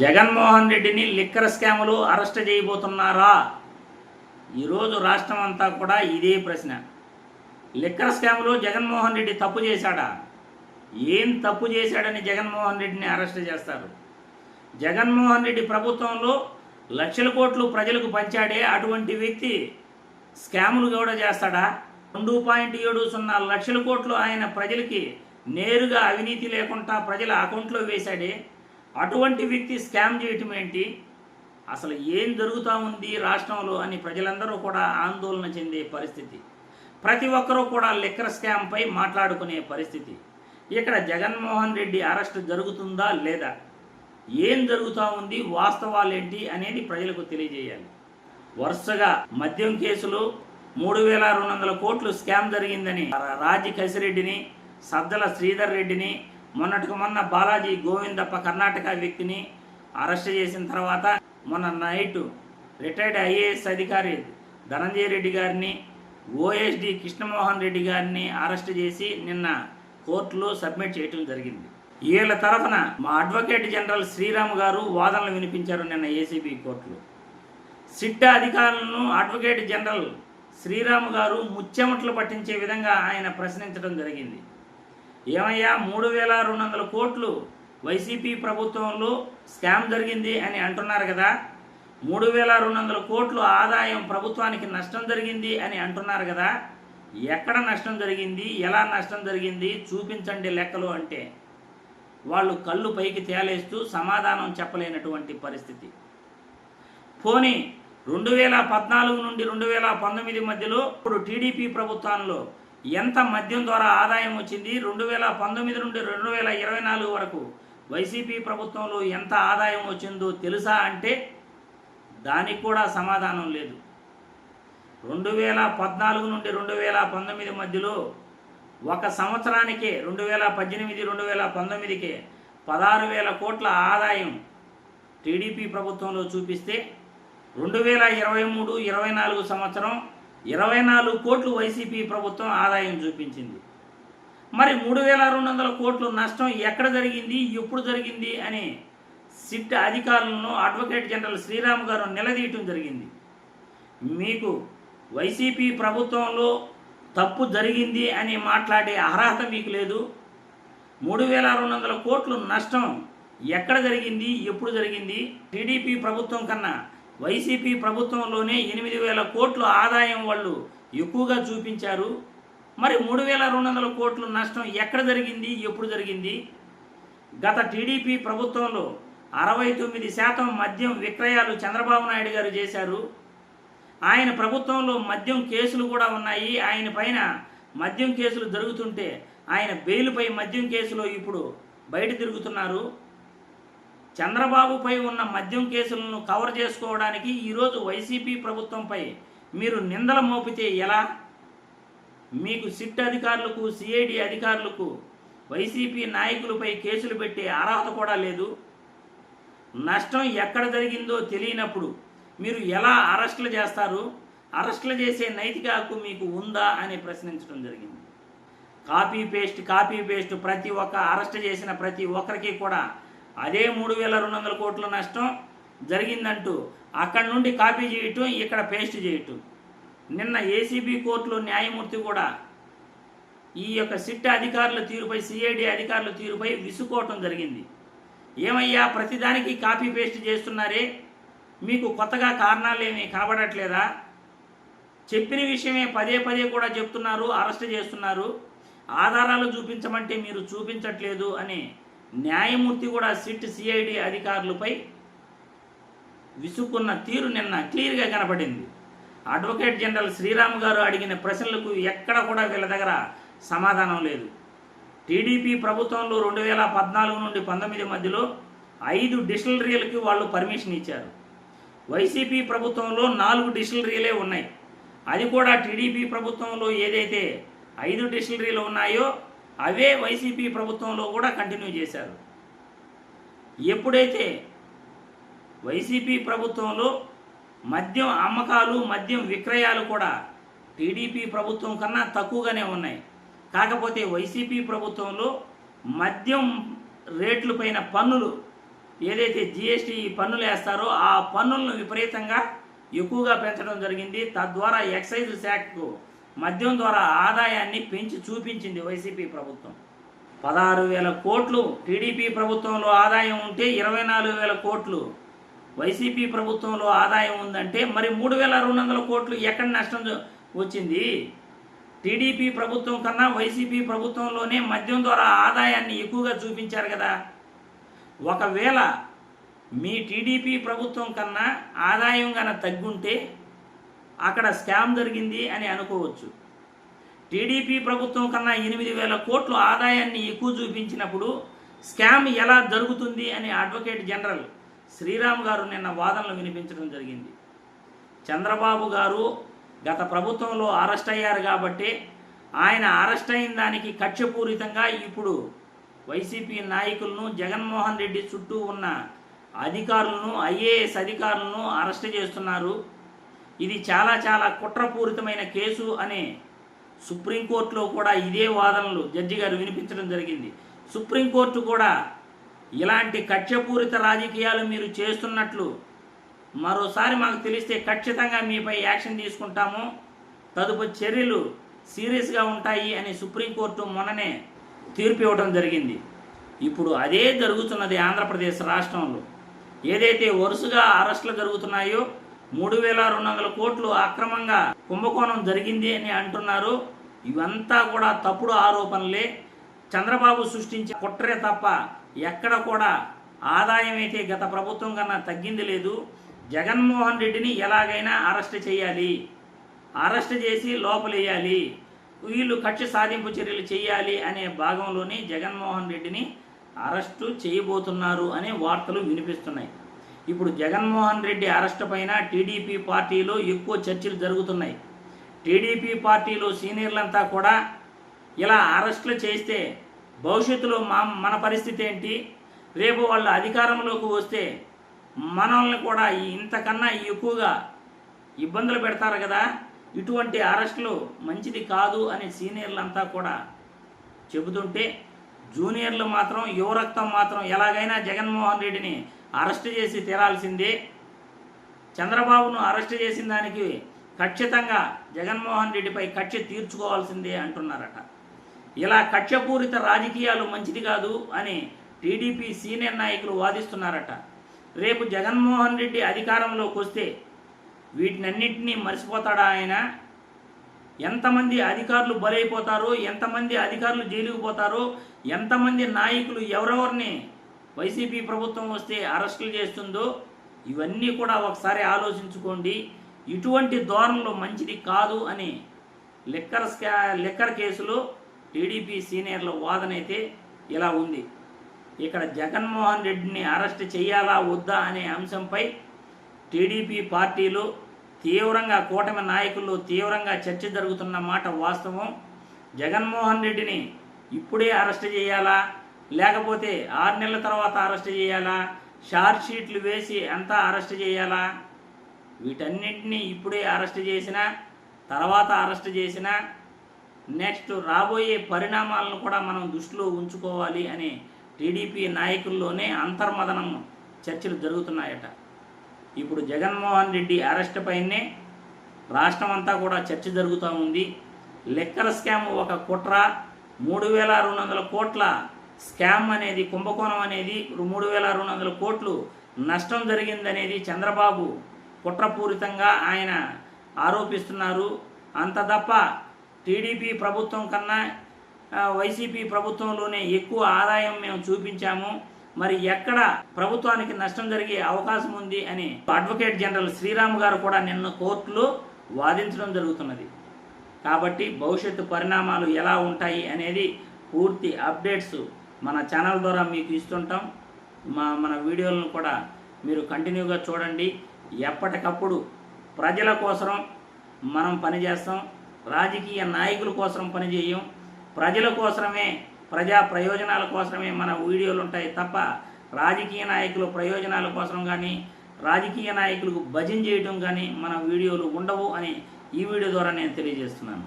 జగన్మోహన్ రెడ్డిని లిక్కర్ స్కాములు అరెస్ట్ చేయబోతున్నారా? ఈరోజు రాష్ట్రం అంతా కూడా ఇదే ప్రశ్న. లిక్కర్ స్కాములో జగన్మోహన్ రెడ్డి తప్పు చేశాడా? ఏం తప్పు చేశాడని జగన్మోహన్ రెడ్డిని అరెస్ట్ చేస్తారు? జగన్మోహన్ రెడ్డి ప్రభుత్వంలో లక్షల కోట్లు ప్రజలకు పంచాడే అటువంటి వ్యక్తి స్కాములు కూడా చేస్తాడా? రెండు పాయింట్ ఏడు సున్నా లక్షల కోట్లు ఆయన ప్రజలకి నేరుగా అవినీతి లేకుండా ప్రజల అకౌంట్లో వేశాడే. అటువంటి వ్యక్తి స్కామ్ చేయటం ఏంటి? అసలు ఏం జరుగుతూ ఉంది రాష్ట్రంలో అని ప్రజలందరూ కూడా ఆందోళన చెందే పరిస్థితి. ప్రతి ఒక్కరూ కూడా లిక్కర్ స్కామ్పై మాట్లాడుకునే పరిస్థితి. ఇక్కడ జగన్మోహన్ రెడ్డి అరెస్ట్ జరుగుతుందా లేదా? ఏం జరుగుతూ ఉంది? వాస్తవాలేంటి అనేది ప్రజలకు తెలియజేయాలి. వరుసగా మద్యం కేసులు మూడు వేల రెండు వందల కోట్లు స్కామ్ జరిగిందని రాజీ కసిరెడ్డిని సద్దల శ్రీధర్ రెడ్డిని మొన్నటికి మొన్న బాలాజీ గోవిందప్ప కర్ణాటక వ్యక్తిని అరెస్ట్ చేసిన తర్వాత మొన్న నైట్ రిటైర్డ్ ఐఏఎస్ అధికారి ధనంజయ రెడ్డి గారిని ఓఎస్డి కృష్ణమోహన్ రెడ్డి గారిని అరెస్ట్ చేసి నిన్న కోర్టులో సబ్మిట్ చేయటం జరిగింది. వీళ్ళ తరఫున మా అడ్వకేట్ జనరల్ శ్రీరామ్ గారు వాదనలు వినిపించారు నిన్న ఏసీబీ కోర్టులో. సిట్ అధికారులను అడ్వకేట్ జనరల్ శ్రీరామ్ గారు ముచ్చెమట్లు పట్టించే విధంగా ఆయన ప్రశ్నించడం జరిగింది. ఏమయ్యా మూడు వేల రెండు వందల కోట్లు వైసీపీ ప్రభుత్వంలో స్కామ్ జరిగింది అని అంటున్నారు కదా. మూడు వేల రెండు వందల కోట్లు ఆదాయం ప్రభుత్వానికి నష్టం జరిగింది అని అంటున్నారు కదా. ఎక్కడ నష్టం జరిగింది ఎలా నష్టం జరిగింది చూపించండి లెక్కలు అంటే. వాళ్ళు కళ్ళు పైకి తేలేస్తూ సమాధానం చెప్పలేనటువంటి పరిస్థితి. పోనీ రెండు వేల పద్నాలుగు నుండి రెండు వేల పంతొమ్మిది మధ్యలో ఇప్పుడు టీడీపీ ప్రభుత్వంలో ఎంత మద్యం ద్వారా ఆదాయం వచ్చింది? రెండు వేల పంతొమ్మిది నుండి రెండు వేల ఇరవై నాలుగు వరకు వైసీపీ ప్రభుత్వంలో ఎంత ఆదాయం వచ్చిందో తెలుసా అంటే దానికి కూడా సమాధానం లేదు. రెండు వేల పద్నాలుగు నుండి రెండు వేల పంతొమ్మిది మధ్యలో ఒక సంవత్సరానికే రెండు వేల పద్దెనిమిది రెండు వేల పంతొమ్మిదికే పదహారు వేల కోట్ల ఆదాయం టీడీపీ ప్రభుత్వంలో చూపిస్తే రెండు వేల ఇరవై మూడు ఇరవై నాలుగు సంవత్సరం ఇరవై నాలుగు కోట్లు వైసీపీ ప్రభుత్వం ఆదాయం చూపించింది. మరి మూడు వేల రెండు వందల కోట్లు నష్టం ఎక్కడ జరిగింది ఎప్పుడు జరిగింది అని సిట్ అధికారులను అడ్వకేట్ జనరల్ శ్రీరామ్ గారు నిలదీయటం జరిగింది. మీకు వైసీపీ ప్రభుత్వంలో తప్పు జరిగింది అని మాట్లాడే అర్హత మీకు లేదు. మూడు వేల రెండు వందల కోట్లు నష్టం ఎక్కడ జరిగింది ఎప్పుడు జరిగింది? టీడీపీ ప్రభుత్వం కన్నా వైసీపీ ప్రభుత్వంలోనే ఎనిమిది వేల కోట్లు ఆదాయం వాళ్ళు ఎక్కువగా చూపించారు. మరి మూడు వేల రెండు వందల కోట్లు నష్టం ఎక్కడ జరిగింది? ఎప్పుడు జరిగింది? గత టీడీపీ ప్రభుత్వంలో అరవై తొమ్మిది శాతం మద్యం విక్రయాలు చంద్రబాబు నాయుడు గారు చేశారు. ఆయన ప్రభుత్వంలో మద్యం కేసులు కూడా ఉన్నాయి. ఆయన పైన మద్యం కేసులు జరుగుతుంటే ఆయన బెయిల్పై మద్యం కేసులో ఇప్పుడు బయట తిరుగుతున్నారు. చంద్రబాబుపై ఉన్న మద్యం కేసులను కవర్ చేసుకోవడానికి ఈరోజు వైసీపీ ప్రభుత్వంపై మీరు నిందల మోపితే ఎలా? మీకు సిట్ అధికారులకు సిఐడి అధికారులకు వైసీపీ నాయకులపై కేసులు పెట్టే అర్హత కూడా లేదు. నష్టం ఎక్కడ జరిగిందో తెలియనప్పుడు మీరు ఎలా అరెస్టులు చేస్తారు? అరెస్టులు చేసే నైతిక హక్కు మీకు ఉందా అని ప్రశ్నించడం జరిగింది. కాపీ పేస్ట్ కాపీ పేస్ట్ ప్రతి ఒక్క అరెస్ట్ చేసిన ప్రతి ఒక్కరికి కూడా అదే మూడు వేల రెండు వందల కోట్ల నష్టం జరిగిందంటూ అక్కడి నుండి కాపీ చేయటం ఇక్కడ పేస్ట్ చేయటం. నిన్న ఏసీబీ కోర్టులో న్యాయమూర్తి కూడా ఈ యొక్క సిట్ అధికారుల తీరుపై సిఐడి అధికారుల తీరుపై విసుకోవటం జరిగింది. ఏమయ్యా ప్రతిదానికి కాపీ పేస్ట్ చేస్తున్నారే? మీకు కొత్తగా కారణాలు ఏమీ కాబడట్లేదా? చెప్పిన విషయమే పదే పదే కూడా చెప్తున్నారు అరెస్ట్ చేస్తున్నారు. ఆధారాలు చూపించమంటే మీరు చూపించట్లేదు అని న్యాయమూర్తి కూడా సిట్ సిఐడి అధికారులపై విసుక్కున్న తీరు నిన్న క్లియర్గా కనపడింది. అడ్వకేట్ జనరల్ శ్రీరామ్ గారు అడిగిన ప్రశ్నలకు ఎక్కడ కూడా వీళ్ళ దగ్గర సమాధానం లేదు. టీడీపీ ప్రభుత్వంలో రెండు వేల పద్నాలుగు నుండి పంతొమ్మిది మధ్యలో ఐదు డిస్టిలరీలకి వాళ్ళు పర్మిషన్ ఇచ్చారు. వైసీపీ ప్రభుత్వంలో నాలుగు డిస్టిలరీలే ఉన్నాయి. అది కూడా టీడీపీ ప్రభుత్వంలో ఏదైతే ఐదు డిస్టిలరీలు ఉన్నాయో అవే వైసీపీ ప్రభుత్వంలో కూడా కంటిన్యూ చేశారు. ఎప్పుడైతే వైసీపీ ప్రభుత్వంలో మద్యం అమ్మకాలు మద్యం విక్రయాలు కూడా టీడీపీ ప్రభుత్వం కన్నా తక్కువగానే ఉన్నాయి. కాకపోతే వైసీపీ ప్రభుత్వంలో మద్యం రేట్లు పైన పన్నులు ఏదైతే జిఎస్టీ పన్నులు వేస్తారో ఆ పన్నులను విపరీతంగా ఎక్కువగా పెంచడం జరిగింది. తద్వారా ఎక్సైజ్ శాఖకు మద్యం ద్వారా ఆదాయాన్ని పెంచి చూపించింది వైసీపీ ప్రభుత్వం. పదహారు వేల కోట్లు టీడీపీ ప్రభుత్వంలో ఆదాయం ఉంటే ఇరవై నాలుగు వేల కోట్లు. వైసీపీ ప్రభుత్వంలో ఆదాయం ఉందంటే మరి మూడు వేల రెండు వందల కోట్లు ఎక్కడ నష్టం వచ్చింది? టీడీపీ ప్రభుత్వం కన్నా వైసీపీ ప్రభుత్వంలోనే మద్యం ద్వారా ఆదాయాన్ని ఎక్కువగా చూపించారు కదా. ఒకవేళ మీ టీడీపీ ప్రభుత్వం కన్నా ఆదాయం కన్నా తగ్గుంటే అక్కడ స్కామ్ జరిగింది అని అనుకోవచ్చు. టీడీపీ ప్రభుత్వం కన్నా ఎనిమిది వేల కోట్లు ఆదాయాన్ని ఎక్కువ చూపించినప్పుడు స్కామ్ ఎలా జరుగుతుంది అని అడ్వకేట్ జనరల్ శ్రీరామ్ గారు నిన్న వాదనలు వినిపించడం జరిగింది. చంద్రబాబు గారు గత ప్రభుత్వంలో అరెస్ట్ అయ్యారు కాబట్టి ఆయన అరెస్ట్ అయిన దానికి కక్షపూరితంగా ఇప్పుడు వైసీపీ నాయకులను జగన్మోహన్ రెడ్డి చుట్టూ ఉన్న అధికారులను ఐఏఎస్ అధికారులను అరెస్ట్ చేస్తున్నారు. ఇది చాలా చాలా కుట్రపూరితమైన కేసు అనే సుప్రీంకోర్టులో కూడా ఇదే వాదనలు జడ్జి గారు వినిపించడం జరిగింది. సుప్రీంకోర్టు కూడా ఇలాంటి కక్షపూరిత రాజకీయాలు మీరు చేస్తున్నట్లు మరోసారి మాకు తెలిస్తే ఖచ్చితంగా మీపై యాక్షన్ తీసుకుంటాము. తదుపరి చర్యలు సీరియస్గా ఉంటాయి అని సుప్రీంకోర్టు మొన్ననే తీర్పు ఇవ్వడం జరిగింది. ఇప్పుడు అదే జరుగుతున్నది ఆంధ్రప్రదేశ్ రాష్ట్రంలో. ఏదైతే వరుసగా అరెస్టులు జరుగుతున్నాయో మూడు వేల రెండు వందల కోట్లు అక్రమంగా కుంభకోణం జరిగింది అని అంటున్నారు. ఇవంతా కూడా తప్పుడు ఆరోపణలే. చంద్రబాబు సృష్టించే కుట్రే తప్ప ఎక్కడ కూడా ఆదాయం అయితే గత ప్రభుత్వం కన్నా తగ్గింది లేదు. జగన్మోహన్ రెడ్డిని ఎలాగైనా అరెస్ట్ చేయాలి. అరెస్ట్ చేసి లోపలేయాలి. వీళ్ళు కక్ష సాధింపు చర్యలు చేయాలి అనే భాగంలోనే జగన్మోహన్ రెడ్డిని అరెస్టు చేయబోతున్నారు అనే వార్తలు వినిపిస్తున్నాయి. ఇప్పుడు జగన్మోహన్ రెడ్డి అరెస్ట్ పైన టీడీపీ పార్టీలో ఎక్కువ చర్చలు జరుగుతున్నాయి. టీడీపీ పార్టీలో సీనియర్లంతా కూడా ఇలా అరెస్టులు చేస్తే భవిష్యత్తులో మా మన పరిస్థితి ఏంటి? రేపు వాళ్ళు అధికారంలోకి వస్తే మనల్ని కూడా ఇంతకన్నా ఎక్కువగా ఇబ్బందులు పెడతారు కదా? ఇటువంటి అరెస్టులు మంచిది కాదు అని సీనియర్లంతా కూడా చెబుతుంటే జూనియర్లు మాత్రం యువరక్తం మాత్రం ఎలాగైనా జగన్మోహన్ రెడ్డిని అరెస్ట్ చేసి తీరాల్సిందే. చంద్రబాబును అరెస్ట్ చేసిన దానికి ఖచ్చితంగా జగన్మోహన్ రెడ్డిపై కక్ష తీర్చుకోవాల్సిందే అంటున్నారట. ఇలా కక్షపూరిత రాజకీయాలు మంచిది కాదు అని టీడీపీ సీనియర్ నాయకులు వాదిస్తున్నారట. రేపు జగన్మోహన్ రెడ్డి అధికారంలోకి వస్తే వీటినన్నింటినీ మర్చిపోతాడా ఆయన? ఎంతమంది అధికారులు బలైపోతారో ఎంతమంది అధికారులు జైలుకు పోతారో ఎంతమంది నాయకులు ఎవరెవరిని వైసీపీ ప్రభుత్వం వస్తే అరెస్టులు చేస్తుందో ఇవన్నీ కూడా ఒకసారి ఆలోచించుకోండి. ఇటువంటి ధోరణులు మంచిది కాదు అని లిక్కర్ స్కా లిక్కర్ కేసులో టీడీపీ సీనియర్ల వాదన అయితే ఇలా ఉంది. ఇక్కడ జగన్మోహన్ రెడ్డిని అరెస్ట్ చేయాలా వద్దా అనే అంశంపై టీడీపీ పార్టీలో తీవ్రంగా కూటమి నాయకుల్లో తీవ్రంగా చర్చ జరుగుతున్న మాట వాస్తవం. జగన్మోహన్ రెడ్డిని ఇప్పుడే అరెస్ట్ చేయాలా లేకపోతే ఆరు నెలల తర్వాత అరెస్ట్ చేయాలా? షార్ట్ షీట్లు వేసి అంతా అరెస్ట్ చేయాలా? వీటన్నిటిని ఇప్పుడే అరెస్ట్ చేసినా తర్వాత అరెస్ట్ చేసినా నెక్స్ట్ రాబోయే పరిణామాలను కూడా మనం దృష్టిలో ఉంచుకోవాలి అని టీడీపీ నాయకుల్లోనే అంతర్మదనం చర్చలు జరుగుతున్నాయట. ఇప్పుడు జగన్మోహన్ రెడ్డి అరెస్ట్ పైనే రాష్ట్రం అంతా కూడా చర్చ జరుగుతూ ఉంది. లెక్కల స్కామ్ ఒక కుట్ర మూడు వేల రెండు వందల కోట్ల స్కామ్ అనేది కుంభకోణం అనేది మూడు వేల రెండు వందల కోట్లు నష్టం జరిగిందనేది చంద్రబాబు కుట్రపూరితంగా ఆయన ఆరోపిస్తున్నారు. అంత తప్ప టీడీపీ ప్రభుత్వం కన్నా వైసీపీ ప్రభుత్వంలోనే ఎక్కువ ఆదాయం మేము చూపించాము. మరి ఎక్కడ ప్రభుత్వానికి నష్టం జరిగే అవకాశం ఉంది అని అడ్వకేట్ జనరల్ శ్రీరామ్ గారు కూడా నిన్న కోర్టులో వాదించడం జరుగుతున్నది. కాబట్టి భవిష్యత్తు పరిణామాలు ఎలా ఉంటాయి అనేది పూర్తి అప్డేట్స్ మన ఛానల్ ద్వారా మీకు ఇస్తుంటాం. మా మన వీడియోలను కూడా మీరు కంటిన్యూగా చూడండి. ఎప్పటికప్పుడు ప్రజల కోసం మనం పనిచేస్తాం. రాజకీయ నాయకుల కోసం పనిచేయం. ప్రజల కోసమే ప్రజా ప్రయోజనాల కోసమే మన వీడియోలు ఉంటాయి తప్ప రాజకీయ నాయకుల ప్రయోజనాల కోసం కానీ రాజకీయ నాయకులకు భజన చేయడం కానీ మన వీడియోలు ఉండవు అని ఈ వీడియో ద్వారా నేను తెలియజేస్తున్నాను.